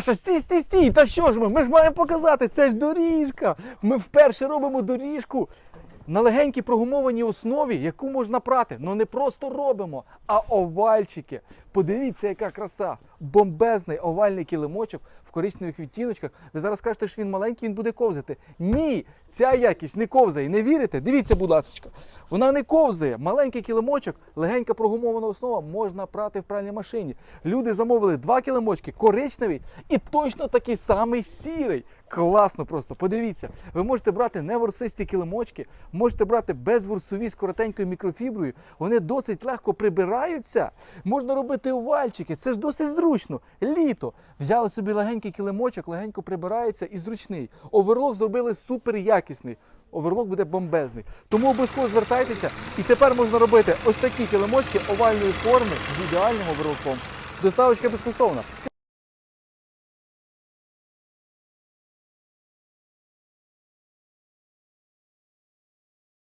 Саша, стій, стій, стій! Та що ж ми? Ми ж маємо показати, це ж доріжка. Ми вперше робимо доріжку на легенькій прогумованій основі, яку можна прати. Ну не просто робимо, а овальчики. Подивіться, яка краса! Бомбезний овальний килимочок в коричневих відтіночках. Ви зараз кажете, що він маленький, він буде ковзати. Ні, ця якість не ковзає. Не вірите? Дивіться, будь ласка. Вона не ковзає. Маленький килимочок, легенька прогумована основа, можна прати в пральній машині. Люди замовили два килимочки, коричневий і точно такий самий сірий. Класно просто. Подивіться. Ви можете брати не ворсисті килимочки, можете брати безворсові з коротенькою мікрофіброю. Вони досить легко прибираються. Можна робити овальчики. Це ж досить зручно. Літо. Взяли собі легенький килимочок, легенько прибирається і зручний. Оверлок зробили супер якісний. Оверлок буде бомбезний. Тому обов'язково звертайтеся. І тепер можна робити ось такі килимочки овальної форми з ідеальним оверлоком. Доставочка безкоштовна.